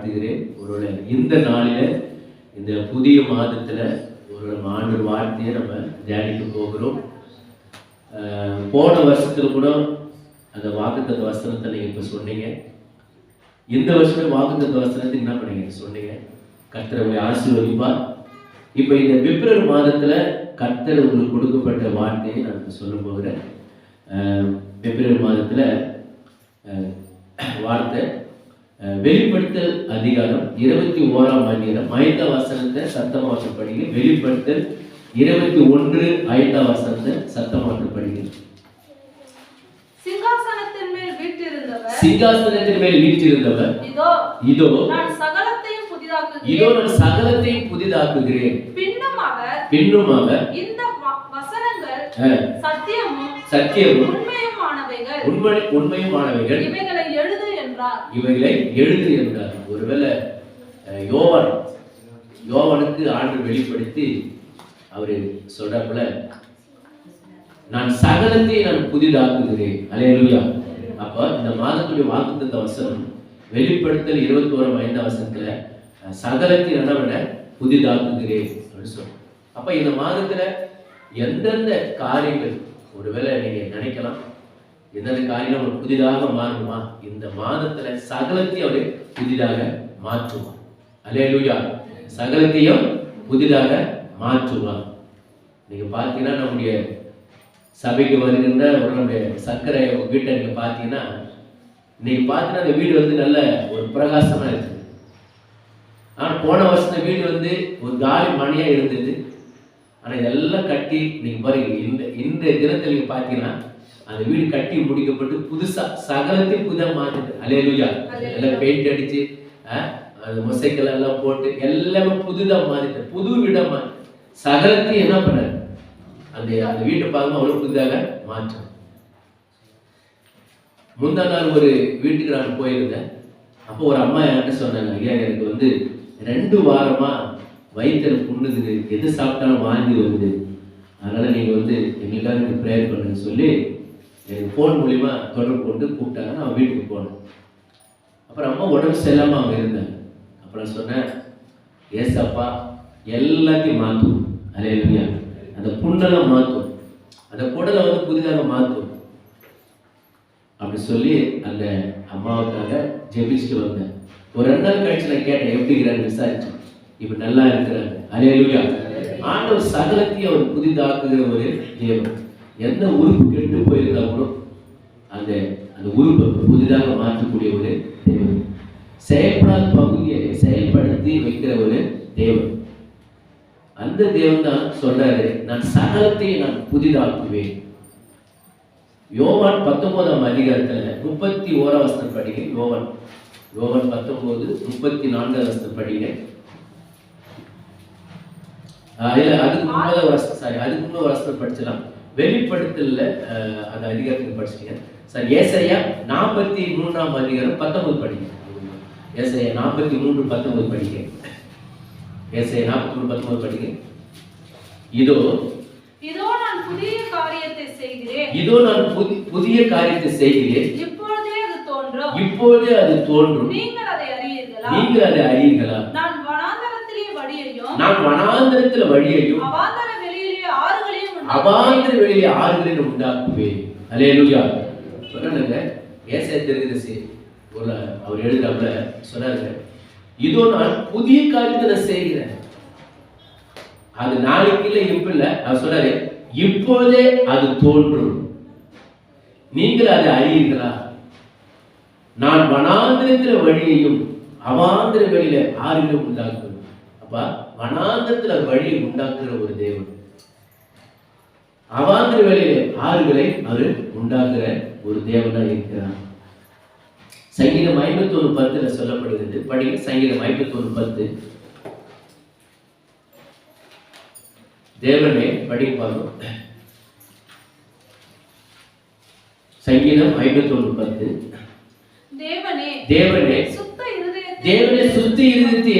வாழ்த்துகிறேன் ஒருவேளை இந்த நாளில் இந்த புதிய மாதத்தில் ஒரு நம்ம ஆண்டு வார்த்தையை நம்ம தியானிக்க போகிறோம். போன வருஷத்தில் கூட அந்த வாக்குத்தத்த வசனத்தை நீங்கள் இப்போ சொன்னீங்க. இந்த வருஷமே வாக்குத்தத்த வசனத்தை என்ன பண்ணீங்க? சொன்னீங்க. கர்த்தர் உங்களை ஆசீர்வதிப்பார். இப்போ இந்த பிப்ரவரி மாதத்தில் கர்த்தர் உங்களுக்கு கொடுக்கப்பட்ட வார்த்தையை நான் சொல்ல போகிறேன். பிப்ரவரி மாதத்தில் வார்த்தை வெளிப்படுத்தல் அதிகாரம் இருபத்தி ஓராம் அதிகாரம் ஐந்தாம் வசனத்தை சத்தமா வசனம் படிங்க வெளிப்படுத்தல் இருபத்தி ஒன்று ஐந்தாம் வசனத்தை சத்தமா வசனம் படிங்க சிங்காசனத்தின் மேல் வீற்றிருந்தவர். சிங்காசனத்தின் மேல் வீற்றிருந்தவர். இதோ இதோ நான் சகலத்தையும் இதோ புதிதாக்குகிறேன் நான் சகலத்தையும் புதிதாக்குகிறேன். பின்னும் அவர் பின்னும் அவர் இந்த வசனங்கள் சத்தியமும் சத்தியமும் உண்மையுமானவைகள். உண்மை உண்மையுமானவைகள். இவைகளை இவைகளை எழுது என்றார் ஒருவேளை யோவன் யோவனுக்கு ஆண்டு வெளிப்படுத்தி அவரு சொல்றாப்புல நான் சகலத்தை நான் புதிதாக்குகிறேன். அலையலுயா அப்ப இந்த மாதத்துடைய வாக்குத்தத்த வசனம் வெளிப்படுத்தல் இருபத்தி ஓரம் ஐந்தாம் வசனத்துல சகலத்தை என்னவென புதிதாக்குகிறேன். அப்படின்னு சொல்றேன் அப்ப இந்த மாதத்துல எந்தெந்த காரியங்கள் ஒருவேளை நீங்க நினைக்கலாம் எந்தெந்த காரியம் அவர் புதிதாக மாறுமா? இந்த மாதத்துல சகலத்தையும் அவர் புதிதாக மாற்றுவார் லூயா சகலத்தையும் புதிதாக மாற்றுவார் நீங்க பார்த்தீங்கன்னா நம்முடைய சபைக்கு வருகின்ற ஒரு நம்முடைய சர்க்கரை வீட்டை நீங்க பார்த்தீங்கன்னா நீங்க பார்த்தீங்கன்னா அந்த வீடு வந்து நல்ல ஒரு பிரகாசமா இருக்கு ஆனா போன வருஷம் வீடு வந்து ஒரு காலி மணியா இருந்தது. ஆனா இதெல்லாம் கட்டி நீங்க பாருங்க இந்த இந்த தினத்தில் நீங்க பார்த்தீங்கன்னா அந்த வீடு கட்டி முடிக்கப்பட்டு புதுசா சகலத்தையும் புதிதாக மாத்திட்டு. அலையலுயா எல்லாம் பெயிண்ட் அடிச்சு அந்த மொசைக்கல் எல்லாம் போட்டு எல்லாமே புதுதா மாறிட்டு புது வீடமா சகலத்தையும் என்ன பண்ணாரு? அந்த அந்த வீட்டை பார்க்கும் அவ்வளவு புதிதாக மாற்றம் முந்தா நாள் ஒரு வீட்டுக்கு நான் போயிருந்தேன். அப்போ ஒரு அம்மா என்கிட்ட சொன்னாங்க ஐயா எனக்கு வந்து ரெண்டு வாரமா வயிற்றுல புண்ணுது எது சாப்பிட்டாலும் வாந்தி வருது. அதனால நீங்க வந்து எங்களுக்காக ப்ரேயர் பண்ணுன்னு சொல்லி எனக்கு ஃபோன் மூலிமா தொடர்பு கொண்டு கூப்பிட்டாங்க நான் வீட்டுக்கு போனேன். அப்புறம் அம்மா உடம்பு சரியில்லாம அவங்க இருந்தாங்க அப்புறம் சொன்னேன் ஏசப்பா எல்லாத்தையும் மாற்றும் அலையிலுயா அந்த புண்ணெல்லாம் மாற்றும் அந்த குடலை வந்து புதிதாக மாற்றும் அப்படி சொல்லி அந்த அம்மாவுக்காக ஜெபிச்சுட்டு வந்தேன். ஒரு ரெண்டு நாள் கழிச்சு நான் கேட்டேன் எப்படி இருக்கிறாரு விசாரிச்சேன் இப்போ நல்லா இருக்கிறாங்க அலையலுயா ஆண்டவர் சகலத்தையும் அவர் புதிதாக்குகிற ஒரு தேவன். எந்த உறுப்பு கெட்டு போயிருந்தா கூட அந்த அந்த உறுப்பை புதிதாக மாற்றக்கூடிய ஒரு தேவன். செயல்படாத பகுதியை செயல்படுத்தி வைக்கிற ஒரு தேவன். அந்த தேவன் தான் சொல்றாரு நான் சகலத்தையும் நான் புதிதாக்குவேன். யோவான் பத்தொன்பதாம் அதிகாரத்தில் முப்பத்தி ஓராம் வசனம் படிங்க யோவான். யோவான் பத்தொன்பது முப்பத்தி நான்காம் வசனம் படிங்க. ஆஹ் அதுக்கு முன்னாவது வருஷம் சாரி அதுக்கு முன்னாடி வருஷம் படிச்சலாம் வெளிப்படுத்தல அந்த அதிகாரத்துக்கு படிச்சிட்டீங்க சார் ஏசையா நாற்பத்தி மூன்றாம் அதிகாரம் பத்தொன்பது படிங்க. ஏசையா நாற்பத்தி மூன்று பத்தொன்பது படிங்க. ஏசையா நாற்பத்தி மூணு பத்தொன்பது படிங்க. இதோ இதோ நான் புதிய காரியத்தை செய்கிறேன். இதோ நான் புதி புதிய காரியத்தை செய்கிறேன். இப்பொழுதே அது தோன்றும். இப்போதே அது தோன்றும். நீங்கள் அதை அறியீர்களா? நீங்கள் அதை அறியீர்களா? நான் வனாந்தரத்திலே வழியையும் நான் வனாந்திரத்துல வழியையும் அவாந்தர. அவாந்திர வெளியே ஆறுகளில் உண்டாக்குவேன். அலேலுயா சொன்னாங்க ஏசாய தெரிகிறது ஒரு அவர் எழுதுறாப்புல சொன்னாங்க இதோ நான் புதிய காரியத்தை நான் செய்கிறேன். அது நாளைக்கு இல்லை இப்ப இல்ல அவர் சொன்னாரு இப்போதே அது தோன்றும். நீங்கள் அதை அறியீர்களா? நான் வனாந்திரத்தில வழியையும் அவாந்திர வழியில ஆறுகளும் உண்டாக்குவேன். அப்பா வனாந்திரத்துல வழியை உண்டாக்குற ஒரு தேவன். அவாந்திர வெளியில ஆறுகளை அவர் உண்டாக்குற ஒரு தேவனா இருக்கிறார். சங்கீதம் ஐம்பத்தி ஒரு பத்துல சொல்லப்படுகிறது. படிங்க சங்கீதம் ஐம்பத்தி ஒரு பத்து. தேவனே படிங்க பார்க்கும் சங்கீதம் ஐம்பத்தி ஒன்று பத்து. தேவனே தேவனே சுத்த இருதயத்தை தேவனே சுத்தி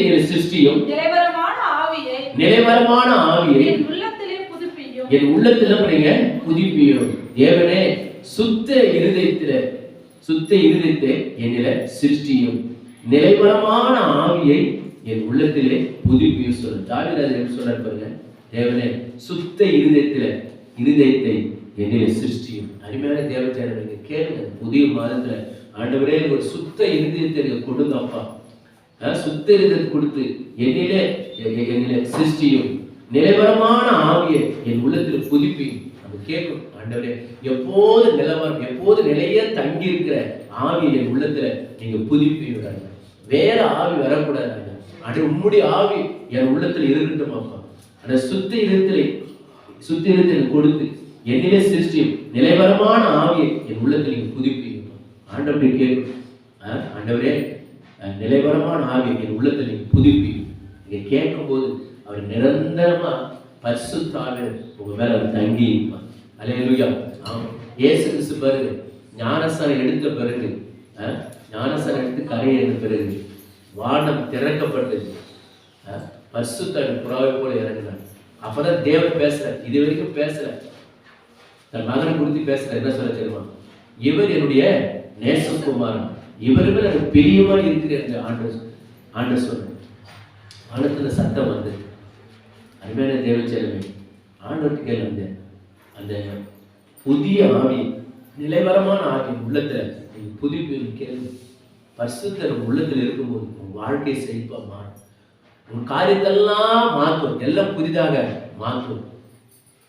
என்னை சிருஷ்டியும் நிலைவரமான ஆவியை நிலைவரமான ஆவியை என் உள்ளத்தில் புதுப்பியும் உள்ளத்துல புதுப்பியும் தேவனே சுத்த இருதயத்தில் சுத்த இருதயத்தை என்னில சிருஷ்டியும். நிலைவரமான ஆவியை என் உள்ளத்திலே புதுப்பியும் சொல்ல தாவிராஜ் என்ன சொல்றாரு பாருங்க? தேவனே சுத்த இருதயத்துல இருதயத்தை என்னிலே சிருஷ்டியும். அருமையான தேவச்சாரம் கேளுங்க புதிய மாதத்துல. ஆண்டவரே ஒரு சுத்த இருதயத்தை எனக்கு கொடுங்கப்பா. சுத்த இருதயத்தை கொடுத்து என்னிலே என்னிலே சிருஷ்டியும். நிலைவரமான ஆவியை என் உள்ளத்தில் புதுப்பி. நம்ம கேட்கும் ஆண்டவரே எப்போது நிலவரம் எப்போது நிலைய தங்கி இருக்கிற ஆவியை என் உள்ளத்துல நீங்க புதுப்பி விடாங்க வேற ஆவி வரக்கூடாது அது உம்முடைய ஆவி என் உள்ளத்துல இருக்கட்டும் அப்பா. அந்த சுத்த இருதயத்திலே சுத்த இருதயத்தில் கொடுத்து என்னிலே சிருஷ்டியும் நிலைவரமான ஆவியை என் உள்ளத்தில் நீங்க புதுப்பி ஆண்டவரே கேட்கும். ஆண்டவரே நிலைவரமான ஆவியை என் உள்ளத்தில் நீங்க புதுப்பிங்க நீங்க கேட்கும்போது அவர் நிரந்தரமா பரிசுத்தாவே உங்க மேல அவர் தங்கி இருப்பார் அல்லேலூயா ஆமாம் இயேசு கிறிஸ்து பிறகு ஞானஸ்தானம் எடுத்த பிறகு அஹ், எடுத்து கரையை எடுத்த பிறகு வானம் திறக்கப்பட்டது அஹ், புறாவை போல இறங்கினார். அப்பதான் தேவன் பேசுறார். இது வரைக்கும் பேசுற தன் மகனை குறித்து பேசுற என்ன சொல்ல தெரியுமா? இவர் என்னுடைய நேசகுமாரன். இவர் மேல எனக்கு பிரியமா இருக்கிற என்று ஆண்டு ஆண்டு சொல்றேன் ஆண்டத்துல சத்தம் வந்து அருமையான தேவச்சேரமே ஆண்டவர்கிட்ட கேள்வி அந்த அந்த புதிய ஆவி நிலைவரமான ஆவி உள்ளத்தில் நீங்க புதுப்பி கேள்வி பரிசுத்தர் உள்ளத்தில் இருக்கும்போது உன் வாழ்க்கை செழிப்பா மாறும். உன் காரியத்தெல்லாம் மாற்றும். எல்லாம் புதிதாக மாற்றும்.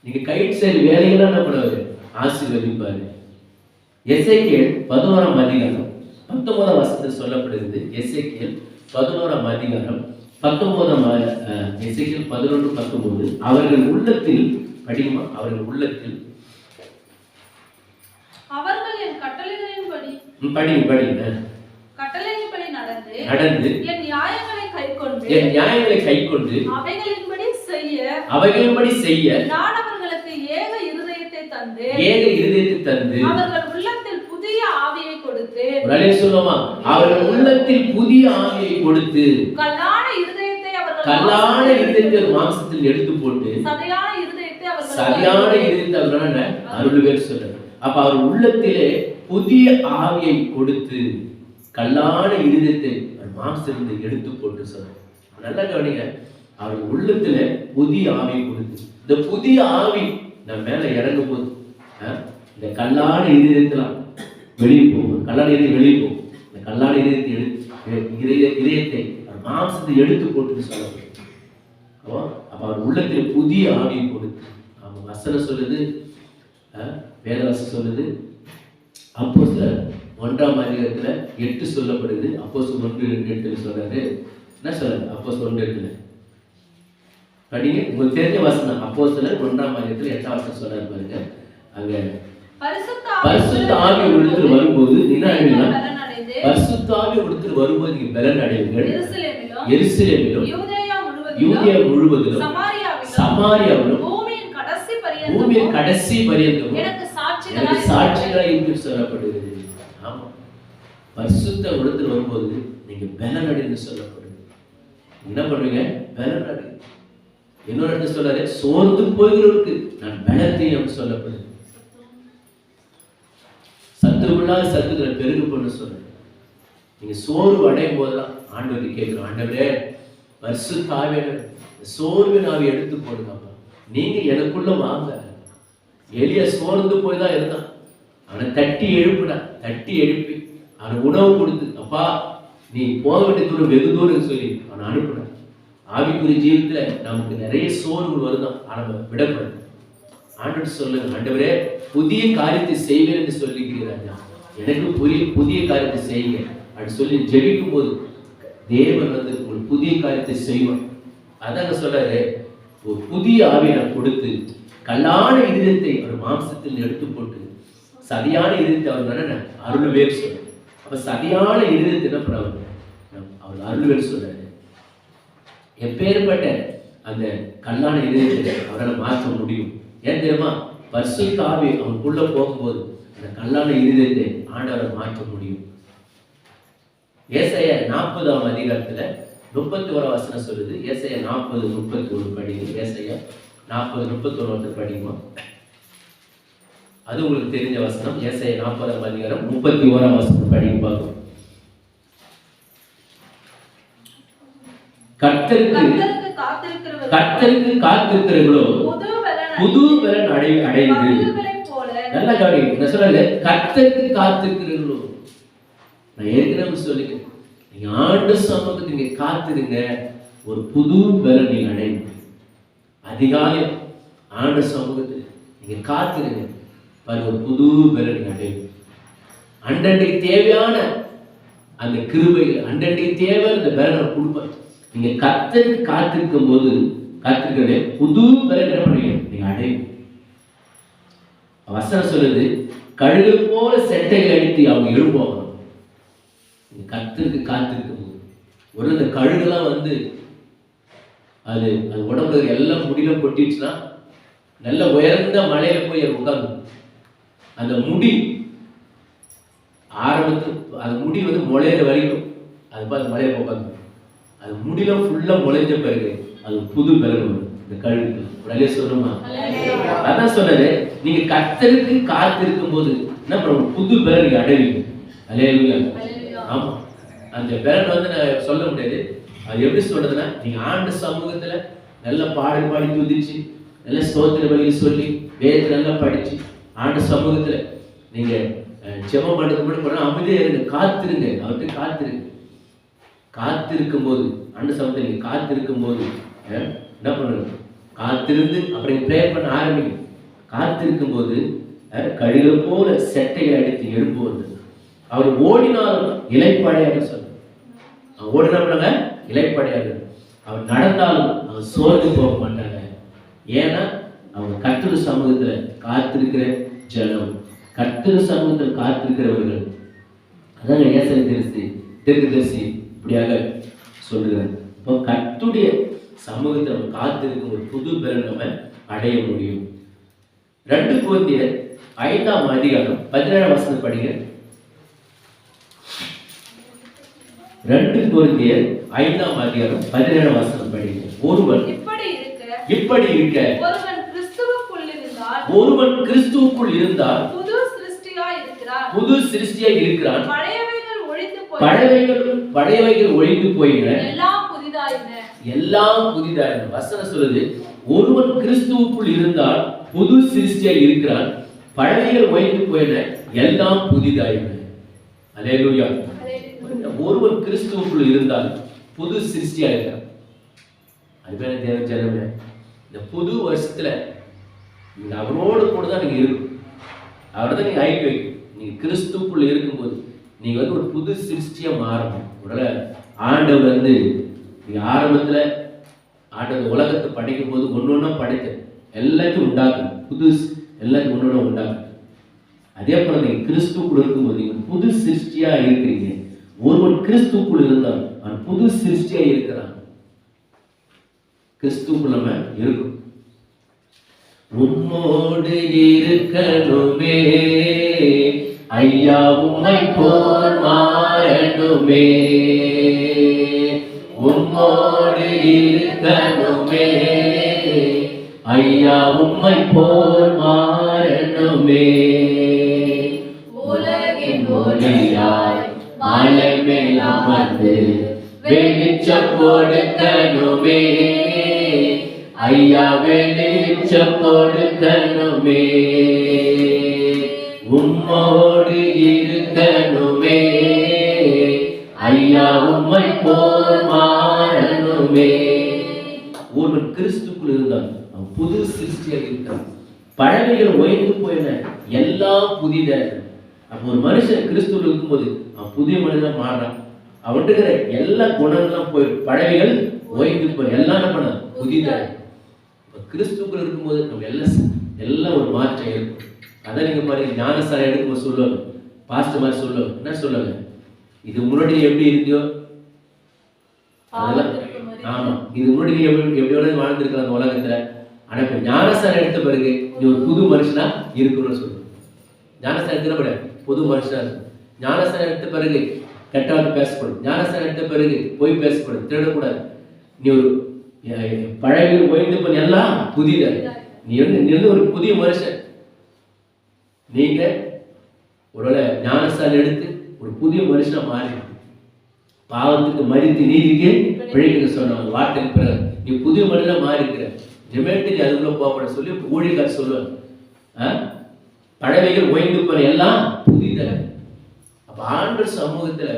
நீங்கள் கைட் செயல் வேலையெல்லாம் என்ன பண்ணுவார்? ஆசீர்வதிப்பார். எசேக்கியேல் பதினோராம் அதிகாரம் பத்தொன்பதாம் வசனத்தில் சொல்லப்படுகிறது எசேக்கியேல் பதினோராம் அதிகாரம் பத்தொன்பதாம் எசேக்கியேல் பதினொன்று பத்தொன்பது அவர்கள் உள்ளத்தில் படிக்குமா அவர்கள் உள்ளத்தில். அவர்கள் என் கட்டளைகளின்படி படிங்க படிங்க கட்டளையின்படி நடந்து நடந்து என் நியாயங்களை கைக்கொண்டு என் நியாயங்களை கைக்கொண்டு அவைகளின்படி செய்ய அவைகளின்படி செய்ய நான் அவர்களுக்கு ஏக இருதயத்தை தந்து ஏக இருதயத்தை தந்து அவர்கள் உள்ளத்தில் புதிய ஆவியை கொடுத்து சொல்லுமா அவர்கள் உள்ளத்தில் புதிய ஆவியை கொடுத்து அவர்கள் கல்லான இருதயத்தை மாம்சத்தில் எடுத்து போட்டு சரியான இருதயத்தை அவரான அருள் பேர் சொல்றாரு. அப்ப அவர் உள்ளத்திலே புதிய ஆவியை கொடுத்து கல்லான இருதயத்தை மாம்சத்திலிருந்து எடுத்து போட்டு சொல்றாரு நல்லா கவனிங்க. அவர் உள்ளத்துல புதிய ஆவியை கொடுத்து இந்த புதிய ஆவி நம்ம மேல இறங்கும் போது இந்த கல்லான இருதயத்தெல்லாம் வெளியே போகும். கல்லான இதயம் வெளியே போகும். இந்த கல்லான இதயத்தை எடுத்து இதய இதயத்தை மாம்சத்தை எடுத்து போட்டு சொல்றாரு அப்போ அப்ப அவர் உள்ளத்தில் புதிய ஆவியை கொடுத்து ஆமா வசனம் சொல்லுது வேதவசம் சொல்லுது அப்போ சார் ஒன்றாம் அதிகாரத்துல எட்டு சொல்லப்படுது அப்போ ஒன்று ரெண்டு எட்டுல சொல்றாரு. என்ன சொல்றாரு? அப்போ ஒன்று எட்டுல படிங்க உங்களுக்கு தெரிஞ்ச வசனம் அப்போ சிலர் ஒன்றாம் அதிகாரத்துல எட்டாம் வசனம் சொல்றாரு பாருங்க. அங்க பரிசுத்த ஆவி உள்ளத்தில் வரும்போது என்ன பலனடைந்து பரிசுத்த ஆவி உள்ளத்தில் வரும்போது நீங்க பலன் அடைவீர்கள் எருசலேமிலும் யூதேயா முழுவதிலும் சமாரியாவிலும் பூமியின் கடைசி பரியந்தமும் எனக்கு சாட்சிகளாய் இருக்கு சொல்லப்படுகிறது. ஆமா. பரிசுத்த உடத்தில் வரும்போது நீங்க பலனடைந்து சொல்லப்படுது. என்ன பண்ணுவீங்க பலனடை. இன்னொரு இடத்துல சொல்றாரு சோர்ந்து போகிறவருக்கு நான் பலத்தையும் சொல்லப்படுது. சத்துருக்குள்ளாத சத்துக்களை பெருகு பண்ண சொல்றேன் நீங்க சோர்வு அடையும் போதெல்லாம் ஆண்டவர் கேட்கிறோம் ஆண்டவரே பரிசு தாவே சோர்வின் ஆவி எடுத்து போடுங்கப்பா. நீங்க எனக்குள்ள வாங்க. எளிய சோர்ந்து போய் தான் இருந்தான். அவனை தட்டி எழுப்புனான் தட்டி எழுப்பி அவனுக்கு உணவு கொடுத்து அப்பா நீ போக வேண்டிய தூரம் வெகு தூரம் சொல்லி அவனை அனுப்புனான் ஆவிக்குரிய ஜீவித்துல நமக்கு நிறைய சோர்வுகள் வருதான் ஆனா விடப்படும் விடக்கூடாது ஆண்டவர் சொல்லுங்க ஆண்டவரே புதிய காரியத்தை செய்வேன் என்று சொல்லிக்கிறீர்கள் எனக்கு புதிய புதிய காரியத்தை செய்யுங்க அப்படின்னு சொல்லி ஜெபிக்கும் போது தேவன் வந்து ஒரு புதிய காரியத்தை செய்வான் அதாங்க சொல்றாரு ஒரு புதிய ஆவியை கொடுத்து கல்லான இதயத்தை ஒரு மாம்சத்தில் எடுத்து போட்டு சதியான இதயத்தை அவர் என்ன அருள் வேறு சொல்றாரு. அப்ப சதியான இதயத்தை என்ன பண்ணுவாங்க அவர்? அருள் வேறு சொல்றாரு. எப்பேற்பட்ட அந்த கல்லான இதயத்தை அவரால் மாற்ற முடியும். ஏன் தெரியுமா? பரிசுத்த ஆவி அவனுக்குள்ள போகும்போது அந்த கல்லான இருதயத்தை ஆண்டவரை மாற்ற முடியும். ஏசாயா நாற்பதாம் அதிகாரத்துல முப்பத்தி ஒரு வசனம் சொல்லுது. ஏசாயா நாற்பது முப்பத்தி ஒரு படிங்க. ஏசாயா நாற்பது முப்பத்தி ஒன்று படிக்குமா அது உங்களுக்கு தெரிஞ்ச வசனம். ஏசாயா நாற்பதாம் அதிகாரம் முப்பத்தி ஓராம் வசனம் படிங்க பார்க்கும் கர்த்தருக்கு கர்த்தருக்கு காத்திருக்கிறவர்களோ புது பலன் அடை அடைந்து நல்லா கவனி நான் சொல்லல கர்த்தருக்கு காத்திருக்கிறீர்களோ நான் ஏற்கனவே சொல்லிக்கிறேன் நீங்க ஆண்டு சமூகத்தை நீங்க காத்திருங்க ஒரு புது பலன் நீங்க அடையும் அதிகாலை ஆண்டு சமூகத்தில் நீங்க காத்திருங்க பாருங்க ஒரு புது பலன் நீங்க அடையும் அண்டண்டைக்கு தேவையான அந்த கிருபைகள் அண்டண்டைக்கு தேவை அந்த பலனை கொடுப்பார் நீங்க கத்தருக்கு காத்திருக்கும் போது காத்திருக்கிறதே புது பலன் என்ன பண்ணுவீங்க நீங்க அடையும் வசனம் சொல்லுது கழுகு போல செட்டைகள் அடித்து அவங்க எழுப்புவாங்க நீங்க கர்த்தருக்கு காத்திருக்கும் போது ஒரு இந்த கழுகுலாம் வந்து அது அது உடம்புல எல்லாம் முடியில கொட்டிடுச்சுன்னா நல்ல உயர்ந்த மலையில போய் உட்காந்து அந்த முடி ஆரம்பத்து அந்த முடி வந்து முளையிற வரைக்கும் அது பார்த்து மலையில உட்காந்து அது முடியில ஃபுல்லா முளைஞ்ச பிறகு அது புது பிறகு வரும் இந்த கழுகு உடனே சொல்லுமா அதான் சொன்னது நீங்க கத்தருக்கு காத்திருக்கும் போது என்ன பண்ணுவோம் புது பிறகு நீங்க அடைவீங்க. அலையலுயா. ஆமாம் அந்த பலன் வந்து நான் சொல்ல முடியாது. அது எப்படி சொல்றதுன்னா நீங்க ஆண்டு சமூகத்துல நல்ல பாடல் பாடி துதிச்சு நல்ல ஸ்தோத்திர வழியில் சொல்லி வேதத்தை நல்லா படிச்சு ஆண்டு சமூகத்துல நீங்க ஜெபம் பண்ணுறது கூட பண்ண அமைதியா இருங்க. காத்திருங்க. அவர்கிட்ட காத்திருங்க காத்திருக்கும் போது ஆண்டு சமூகத்தில் நீங்க காத்திருக்கும் போது என்ன பண்ணுங்க காத்திருந்து அப்புறம் ப்ரேயர் பண்ண ஆரம்பிக்கும் காத்திருக்கும் போது அஹ், போல செட்டையை அடித்து எடுப்போம் அவர் ஓடினாலும் இலைப்படையாக சொல்ல அவன் ஓடினாங்க இலைப்படையாக அவர் நடந்தாலும் அவன் சோர்ந்து போக மாட்டாங்க. ஏன்னா அவங்க கர்த்தர் சமூகத்தில் காத்திருக்கிற ஜனம் கர்த்தர் சமூகத்தில் காத்திருக்கிறவர்கள். அதாங்க ஏசனை தெரிசி தீர்க்கதரிசி இப்படியாக சொல்லுகிறார் இப்போ கத்துடைய சமூகத்தை நம்ம காத்திருக்கும் ஒரு புது பலன் நம்ம அடைய முடியும். ரெண்டு குழந்தையர் ஐந்தாம் அதிகாரம் பதினேழாம் வசனம் படிக்கிறேன் ரெண்டு குழந்தையர் ஐந்தாம் அதிகாரம் பதினேழாம் வசனம் படிங்க ஒருவன் இப்படி இருக்க இப்படி இருக்க. ஒருவன் கிறிஸ்துவுக்குள் இருந்தால் ஒருவன் கிறிஸ்துவுக்குள் இருந்தால் புது சிருஷ்டியாய் இருக்கிறார். புது சிருஷ்டியாய் இருக்கிறான். பழையவைகள் ஒழிந்து போய் பழையவைகள் பழையவைகள் ஒழிந்து போயின. எல்லாம் புதிதாயின. எல்லாம் புதிதாயின. வசனம் சொல்லுது ஒருவன் கிறிஸ்துவுக்குள் இருந்தால் புது சிருஷ்டியாய் இருக்கிறான். பழையவைகள் ஒழிந்து போயின. எல்லாம் புதிதாயின. அல்லேலூயா. ஒருவன் கிறிஸ்துவுக்குள் இருந்தால் புது சிருஷ்டியாக இருக்கிறான் அது பேர தேவ ஜனமே. இந்த புது வருஷத்துல நீங்க அவரோடு கூட தான் நீங்க இருக்கும் அவரை தான் நீங்க ஐக்கிய வைக்கணும். நீங்க கிறிஸ்துக்குள் இருக்கும்போது நீங்க வந்து ஒரு புது சிருஷ்டியா மாறணும். உடனே ஆண்டவர் வந்து நீ ஆரம்பத்துல ஆண்டவர் உலகத்தை படைக்கும் போது ஒன்று ஒன்றா படைத்த எல்லாத்தையும் உண்டாக்கும் புது எல்லாத்தையும் ஒன்று ஒன்றா உண்டாக்கும் அதே போல நீங்க கிறிஸ்துக்குள் இருக்கும்போது நீங்க புது சிருஷ்டியா இருக்கிறீங்க. ஒருவன் கிறிஸ்துக்குள் இருந்தால் அவன் புது சிருஷ்டியா இருக்கிறான். கிறிஸ்துக்குள் நம்ம இருக்கும் உன்னோடு இருக்கணுமே. ஐயா உம்மை போல் மாறணுமே. உம்மோடு இருக்கணுமே. ஐயா உம்மை போல் மாறணுமே. உலகின் ஒளியா மலை மேல் அமர்ந்து வெளிச்சம் கொடுக்கணுமே. ஐயா வெளிச்சம் கொடுக்கணுமே. உம்மோடு இருக்கணுமே. ஐயா உம்மை போல் மாறணுமே. ஒருவன் கிறிஸ்துக்குள் இருந்தான் அவன் புது சிருஷ்டியாக இருக்கான் பழமைகள் ஓய்ந்து போயின. எல்லாம் புதிதாக அப்போ ஒரு மனுஷன் கிறிஸ்துவில் இருக்கும்போது அவன் புதிய மனிதனா மாறுறான். அவன்கிட்ட இருக்கிற எல்லா குணங்களும் போய் பழவைகள் ஓய்ந்து போய் எல்லாம் என்ன பண்ண புதிதாக இப்போ கிறிஸ்துக்குள் இருக்கும்போது நம்ம எல்லாம் எல்லாம் ஒரு மாற்றம் இருக்கும் அதான் நீங்கள் பாருங்க ஞானசாரம் எடுக்கும்போது சொல்லுவாங்க. பாஸ்டர் மாதிரி சொல்லுவாங்க. என்ன சொல்லுவாங்க? இது முன்னாடி எப்படி இருந்தியோ? அதெல்லாம் ஆமா. இது முன்னாடி நீ எப்படி எப்படி வாழ்ந்துருக்கலாம் அந்த உலகத்துல. ஆனா இப்ப ஞானசாரம் எடுத்த பிறகு நீ ஒரு புது மனுஷனா இருக்கணும்னு சொல்லு ஞானசாரம் எடுத்த பிறகு. புது மனுஷனாக இருக்கும் ஞானஸ்தானம் எடுத்த பிறகு கெட்டவன் பேசக்கூடாது ஞானஸ்தானம் எடுத்த பிறகு போய் பேசக்கூடாது திருடக்கூடாது. நீ ஒரு அஹ், பழைய ஓய்ந்து பண்ணி எல்லாம் புதித. நீ வந்து நீ வந்து ஒரு புதிய மனுஷன். நீங்க ஒருவேளை ஞானஸ்தானம் எடுத்து ஒரு புதிய மனுஷனாக மாறி பாவத்துக்கு மறித்து நீதிக்கு பிழைக்கிற சொன்ன வார்த்தை பிறகு நீ புதிய மனிதனாக மாறி இருக்கிற ஜெமேட்டு நீ அதுக்குள்ள போகப்பட சொல்லி ஊழியக்கார் சொல்லுவார். பழமைகள் ஓய்ந்து போற எல்லாம் புதிதல். அப்ப ஆண்டு சமூகத்துல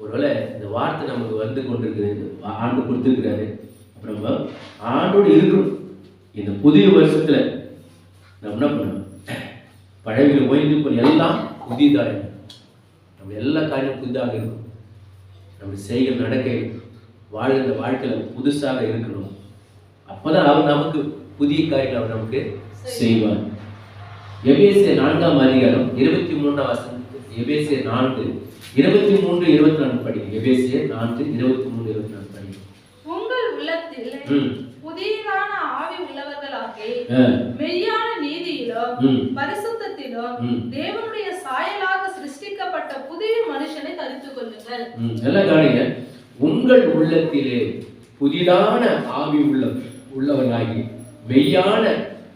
ஒருவேளை இந்த வார்த்தை நமக்கு வந்து கொண்டிருக்கிறது ஆண்டு கொடுத்துருக்கிறாரு. அப்ப நம்ம ஆண்டோடு இருக்கணும். இந்த புதிய வருஷத்துல நம்ம என்ன பண்ணணும்? பழமைகள் ஓய்ந்து போய் எல்லாம் புதிதாக நம்ம எல்லா காரியம் புதிதாக இருக்கும் நம்ம செய்கிற நடக்கை வாழ்கிற வாழ்க்கையில் புதுசாக இருக்கணும். அப்போதான் அவர் நமக்கு புதிய காரியங்கள் அவர் நமக்கு செய்வார். எபேசிய நான்காம் அதிகாரம் இருபத்தி மூன்றாம் வசனம் எபேசிய நான்கு இருபத்தி மூன்று இருபத்தி நான்கு படிங்க எபேசிய நான்கு இருபத்தி மூன்று இருபத்தி நான்கு படிங்க உங்கள் உள்ளத்தில் புதியதான ஆவி உள்ளவர்களாகி மெய்யான நீதியிலும் ம். பரிசுத்தத்திலும் ம். தேவனுடைய சாயலாக சிருஷ்டிக்கப்பட்ட புதிய மனுஷனை தரித்துக் கொள்ளுங்கள். நல்லா கவனிங்க. உங்கள் உள்ளத்திலே புதிதான ஆவி உள்ள உள்ளவனாகி மெய்யான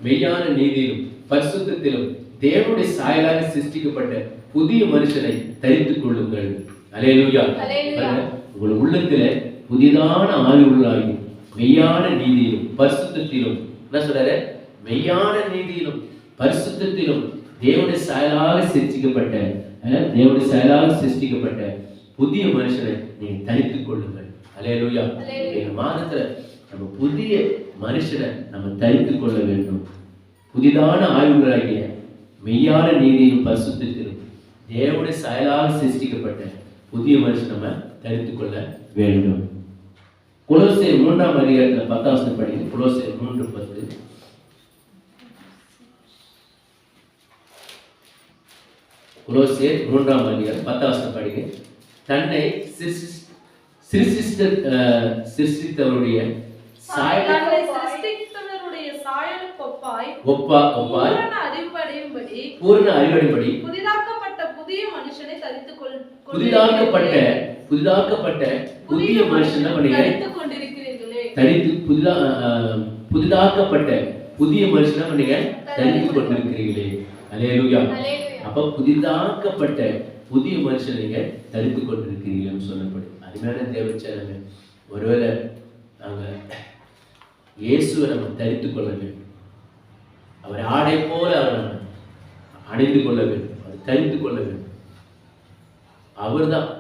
மெய்யான நீதியிலும் பரிசுத்தத்திலும் தேவனுடைய சாயலாக சிருஷ்டிக்கப்பட்ட புதிய மனுஷனை தரித்துக் கொள்ளுங்கள். அலேலுயா அல்லேலூயா. உங்கள் உள்ளத்திலே புதிதான ஆவி உள்ளாகி மெய்யான நீதியிலும் பரிசுத்தத்திலும் என்ன சொல்றாரு? மெய்யான நீதியிலும் பரிசுத்தத்திலும் தேவனுடைய சாயலாக சிருஷ்டிக்கப்பட்ட தேவனுடைய சாயலாக சிருஷ்டிக்கப்பட்ட புதிய மனுஷனை நீங்க தரித்துக் கொள்ளுங்கள். இந்த மாதத்துல நம்ம புதிய மனுஷனை நம்ம தரித்துக் கொள்ள வேண்டும். புதிதான ஆய்வுகளாகிய மெய்யான நீதியும் பரிசுத்திற்கும் தேவனுடைய சாயலாக சிருஷ்டிக்கப்பட்ட புதிய மனுஷன் நம்ம தரித்து கொள்ள வேண்டும். குலோசை மூன்றாம் அதிகாரத்தில் பத்தாம் வருஷம் படிக்கிற குலோசை மூன்று பத்து. குலோசியர் மூன்றாம் அதிகாரம் பத்தாம் வருஷம் படிங்க தன்னை சிருஷ்டி- சிருஷ்டித்த அஹ், சிருஷ்டித்தவருடைய சாயலாக சாயலுக்கு ஒப்பாய் ஒப்பா ஒப்பாய் பூரண அறிவடையும்படி பூர்ண புதிதாக்கப்பட்ட புதிய மனுஷனை தரித்துக் கொள் புதிதாக்கப்பட்ட புதிதாக்கப்பட்ட புதிய மனுஷன் என்ன பண்ணீங்க தரித்துக் கொண்டிருக்கிறீர்களே. தரித்து புதிதா அஹ், புதிதாக்கப்பட்ட புதிய மனுஷன் என்ன பண்ணீங்க தரித்து கொண்டிருக்கிறீர்களே. அலேலுயா. அப்ப புதிதாக்கப்பட்ட புதிய மனுஷன் நீங்க தரித்து கொண்டிருக்கிறீங்கன்னு சொல்லப்படும் அருமையான தேவச்சாரங்க ஒருவேளை நாங்க இயேசுவை நம்ம தரித்து கொள்ள வேண்டும். அவர் ஆடை போல அவர் நம்ம அணிந்து கொள்ள வேண்டும். அவர் தரித்து கொள்ள வேண்டும். அவர்தான்.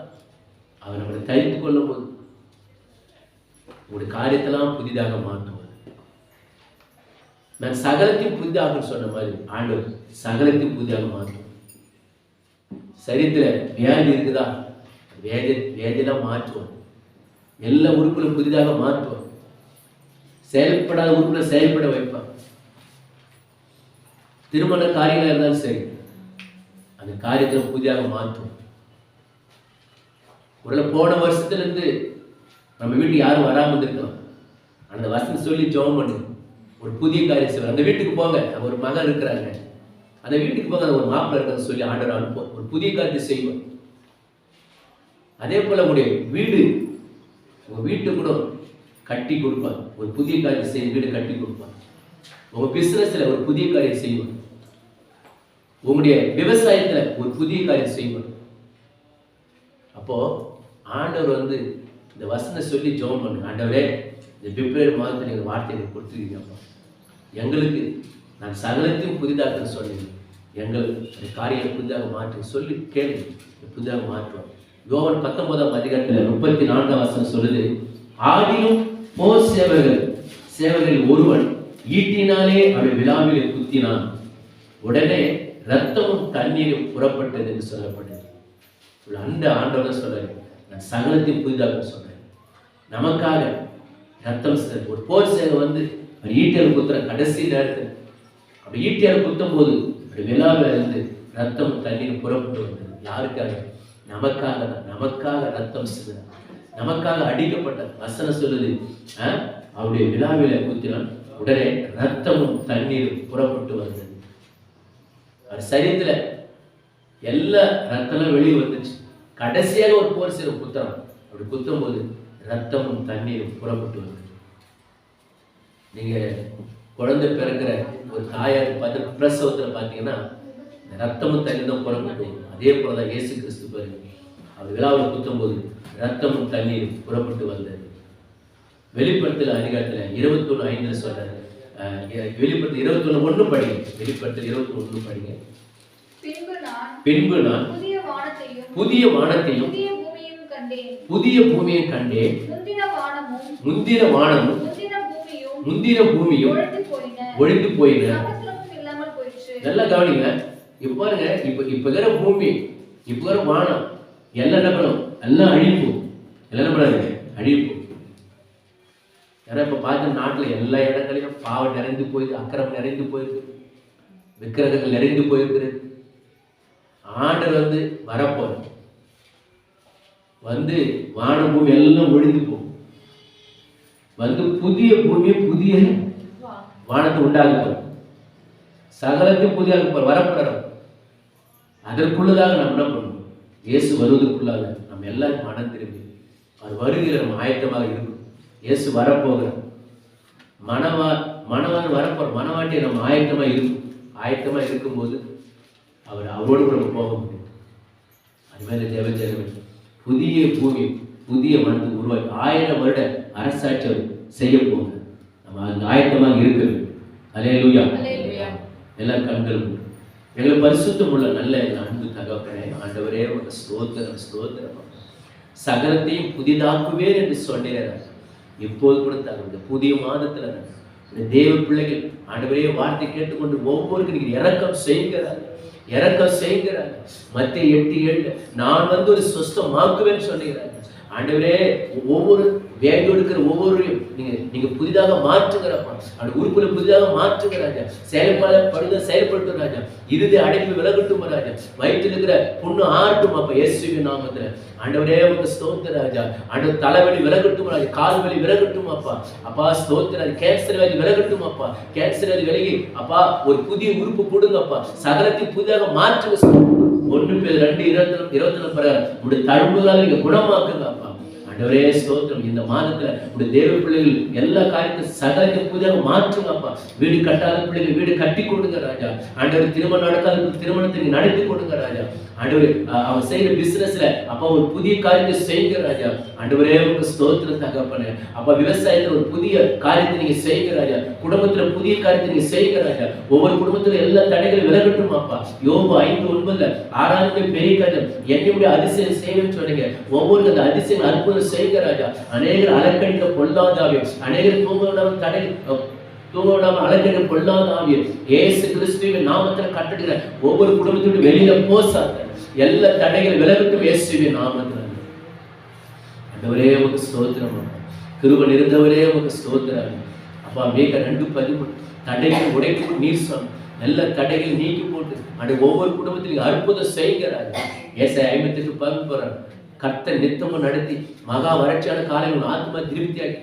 அவர் நம்மளை தரித்து கொள்ளும் போது உங்களுடைய காரியத்தெல்லாம் புதிதாக மாற்றுவார் நான் சகலத்தையும் புதிதாக சொன்ன மாதிரி ஆண்டவர் சகலத்தையும் புதிதாக மாற்றும். சரீரத்தில் வியாதி இருக்குதா? வேதி வேதியெல்லாம் மாற்றுவோம் எல்லா உறுப்புகளும் புதிதாக மாற்றுவோம் செயல்படாத உறுப்புல செயல்பட வைப்பான் திருமண காரியங்களா இருந்தாலும் சரி அந்த காரியத்தை புதிதாக மாற்றும் ஒருவேளை போன வருஷத்துலேருந்து நம்ம வீட்டுக்கு யாரும் வராமல் இருந்திருக்கலாம். அந்த வசனம் சொல்லி ஜெபம் பண்ணு. ஒரு புதிய காரியம் செய்வார். அந்த வீட்டுக்கு போங்க. அங்க ஒரு மகன் இருக்கிறாங்க. அந்த வீட்டுக்கு போங்க. அந்த ஒரு மாப்பிள்ளை இருக்கிறத சொல்லி ஆண்டவர் அனுப்போம் ஒரு புதிய காரியத்தை செய்வோம் அதே போல் உங்களுடைய வீடு உங்கள் வீட்டு கூட கட்டி கொடுப்பார். ஒரு புதிய காரியம் செய்ய வீடு கட்டி கொடுப்பார். உங்க பிசினஸ்ல ஒரு புதிய காரியம் செய்வார். உங்களுடைய விவசாயத்துல ஒரு புதிய காரியம் செய்வார். அப்போ ஆண்டவர் வந்து இந்த வசனை சொல்லி ஜெபம் பண்ணு ஆண்டவரே இந்த பிப்ரவரி மாதத்தில் நீங்கள் வார்த்தை எனக்கு கொடுத்துருக்கீங்கப்பா எங்களுக்கு நான் சகலத்தையும் புதிதாக சொன்னேன் எங்கள் இந்த காரியம் புதிதாக மாற்றி சொல்லி கேளு புதிதாக மாற்றுவோம். யோவன் பத்தொன்பதாம் அதிகாரத்தில் முப்பத்தி நான்காம் வசனம் சொல்லுது ஆதியும் போர் சேவகர் சேவகரில் ஒருவன் ஈட்டினாலே அவன் விழாவிலே குத்தினான். உடனே ரத்தமும் தண்ணீரும் புறப்பட்டது என்று சொல்லப்பட்டது அந்த ஆண்டவர் சொல்றேன். நான் சகலத்தையும் புதிதாக சொல்றேன். நமக்காக ரத்தம் ஒரு போர் சேவை வந்து அவர் ஈட்டியால் குத்துற கடைசி நேரத்தில் அப்படி ஈட்டியால் குத்தும் போது அப்படி விழாவில் இருந்து ரத்தம் தண்ணீர் புறப்பட்டு வந்தது. யாருக்காக? நமக்காக தான். நமக்காக ரத்தம் சிந்தது நமக்காக அடிக்கப்பட்ட வசனம் சொல்லுது. அவருடைய விழாவில குத்தினான் உடனே ரத்தமும் தண்ணீரும் புறப்பட்டு வந்தது. அவர் சரீரத்துல எல்லா ரத்தமும் வெளியே வந்துச்சு. கடைசியாக ஒரு போர் சேவை குத்துறான் அப்படி குத்தும் போது ரத்தமும் தண்ணீரும் புறப்பட்டு வந்தது. நீங்க குழந்தை பிறக்கிற ஒரு தாயார் பார்த்து பிரசவத்துல பார்த்தீங்கன்னா இந்த ரத்தமும் தண்ணி தான் புறப்பட்டு அதே போலதான் இயேசு கிறிஸ்து பாருங்க. அவர் விழாவில் குத்தும்போது ரத்தமும் தண்ணீரும் புறப்பட்டு வந்தது. வெளிப்படுத்தல் அதிகாரத்தில் இருபத்தொன்று ஐந்துல சொல்றாரு. வெளிப்படுத்தல் இருபத்தொன்று ஒன்று படிங்க. வெளிப்படுத்தல் இருபத்தி ஒன்று படிங்க. பின்பு நான் புதிய வானத்தையும் புதிய பூமியை கண்டேன். முந்தின வானமும் முந்தின முந்தின பூமியும் ஒழிந்து போயின. நல்லா கவனிங்க. இப்ப பாருங்க இப்ப இப்ப இருக்கிற பூமி இப்ப இருக்கிற வானம் எல்லாம் என்ன பண்ணும் எல்லாம் அழிப்பு எல்லாம் என்ன பண்ணாது அழிப்பு ஏன்னா இப்போ பார்த்த நாட்டுல எல்லா இடங்களையும் பாவம் நிறைந்து போயிருக்கு அக்கிரம் நிறைந்து போயிருக்கு விக்கிரகங்கள் நிறைந்து போயிருக்கிறது ஆண்டர் வந்து வரப்போம் வந்து வான பூமி எல்லாம் ஒழிந்து போகும். வந்து புதிய பூமியை புதிய வானத்தை உண்டாக போகும் சகலத்தையும் புதிய வரப்போறோம் அதற்குள்ளதாக நம்ம என்ன பண்ணணும்? இயேசு வருவதற்குள்ளாக நம்ம எல்லாரும் மனம் திரும்பி அவர் வருகிற நம்ம ஆயத்தமாக இருக்கும். இயேசு வரப்போகிறார் மனவா மனவான் வரப்போற மனவாட்டியை நம்ம ஆயத்தமா இருக்கும். ஆயத்தமா இருக்கும்போது அவர் அவரோடு கூட போக முடியும். அதுமாதிரி தேவஜனமே புதிய பூமி புதிய மனது உருவாக்கி ஆயிரம் வருட அரசாட்சி அவர் செய்ய போகிறார். நம்ம அதுக்கு ஆயத்தமாக இருக்க வேண்டும். அலையலூயா அல்லேலூயா. எல்லாரும் கண்கள் மூடு. எங்களை பரிசுத்தம் உள்ள நல்ல எங்கள் அன்பு தகப்பனே ஆண்டவரே உங்க ஸ்தோத்திரம் ஸ்தோத்திரம். சகலத்தையும் புதிதாக்குவேன் என்று சொன்னேன் இப்போது கூட தகுந்த புதிய மாதத்துல இந்த தேவ பிள்ளைகள் ஆண்டவரே வார்த்தை கேட்டுக்கொண்டு ஒவ்வொருக்கும் நீங்கள் இறக்கம் செய்கிறார். இறக்கம் செய்கிறார். மத்திய எட்டு ஏழு நான் வந்து ஒரு சுஸ்தமாக்குவேன்னு சொன்னீங்க ஆண்டவரே ஒவ்வொரு வேலை எடுக்கிற ஒவ்வொருவரையும் நீங்க நீங்க புதிதாக மாற்றுகிறப்பா அந்த உறுப்புல புதிதாக மாற்றுங்க ராஜா செயல்பட படுத செயல்படுத்தும் ராஜா இறுதி அடைப்பு விலகட்டும் ராஜா வயிற்றில் இருக்கிற பொண்ணு ஆறட்டும் அப்ப இயேசுவி நாமத்துல. ஆண்டவரே உங்க ஸ்தோத்திர ராஜா. ஆண்டவர் தலைவலி விலகட்டும் ராஜா கால் வலி விலகட்டும் அப்பா. அப்பா ஸ்தோத்திர கேன்சர் வலி விலகட்டும் அப்பா. கேன்சர் வலி விலகி அப்பா ஒரு புதிய உறுப்பு கொடுங்கப்பா சகலத்தையும் புதிதாக மாற்றுங்க ஒன்று பேர் ரெண்டு இருபத்தி இருபத்தி நாலு பிரகாரம் உடைய தழும்புகளால் நீங்க குணமாக்குங்க அப்பா. ஆண்டவரே ஸ்தோத்திரம். இந்த மாதத்துல உடைய தேவ பிள்ளைகள் எல்லா காரியத்தையும் சகலத்தையும் புதிய மாற்றுங்கப்பா வீடு கட்டாத பிள்ளைகள் வீடு கட்டி கொடுங்க ராஜா. ஆண்டவர் திருமணம் நடக்காத திருமணத்தை நடத்தி கொடுங்க ராஜா. ஆண்டவர் அவன் செய்யற பிசினஸ்ல அப்பா ஒரு புதிய காரியத்தை செய்யுங்க ராஜா. ஆண்டவரே உங்க ஸ்தோத்திரம் தகப்பன. அப்பா விவசாயத்துல ஒரு புதிய காரியத்தை நீங்க செய்யுங்க ராஜா. குடும்பத்துல புதிய காரியத்தை நீங்க செய்யுங்க ராஜா. ஒவ்வொரு குடும்பத்துல எல்லா தடைகளும் விலகட்டும் அப்பா. யோபு ஐந்து ஒன்பதுல ஆறாவது பெரிய காரியம் என்னுடைய அதிசயம் செய்வேன்னு சொன்னீங்க. ஒவ்வொரு அந்த அதிசயம் அற்புதம் செய்யுங்க ராஜா அநேகர் அலக்கடிக்க பொல்லாதாவே அநேகர் தூங்க தடை அஹ், அலக்கடிக்க பொல்லாதாவே ஏசு கிறிஸ்துவின் நாமத்தில் கட்டடுகிற ஒவ்வொரு குடும்பத்தோடு வெளியில போசாங்க எல்லா தடைகள் விலகட்டும் இயேசுவின் நாமத்தில். ஆண்டவரே உங்க ஸ்தோத்திரம். கிருபன் இருந்தவரே உங்க ஸ்தோத்திரம். அப்பா மேக ரெண்டு பதிவு தடைகள் உடைக்கும் நீர் சொன்ன எல்லா தடைகள் நீக்கி போட்டு. அப்படி ஒவ்வொரு குடும்பத்திலையும் அற்புதம் செய்கிறார். ஏசை ஐம்பத்தெட்டு பங்கு போறாங்க கர்த்தர் நித்தமும் நடத்தி மகா வறட்சியான காலையில் உன் ஆத்மா திருப்தியாக்கி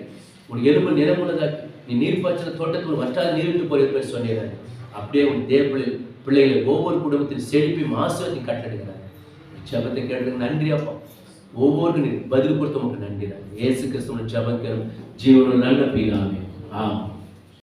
உன் எலும்பு நிறமுள்ளதாக்கி நீ நீர் பாய்ச்சின தோட்டத்தில் வற்றாத நீரிட்டு போயிருப்பேன் சொன்னார் அப்படியே உன் தேவ பிள்ளை பிள்ளைகளை ஒவ்வொரு குடும்பத்தின் செழிப்பி மாசுவத்தை கட்டடுகிறார் ஜபத்தை கேட்டதுக்கு நன்றி அப்பா. ஒவ்வொரு நீ பதில் கொடுத்த உங்களுக்கு நன்றி. தான் ஏசு கிறிஸ்துவன் ஜபக்கிறோம் ஜீவனும் நல்ல பிதாவே. ஆமாம்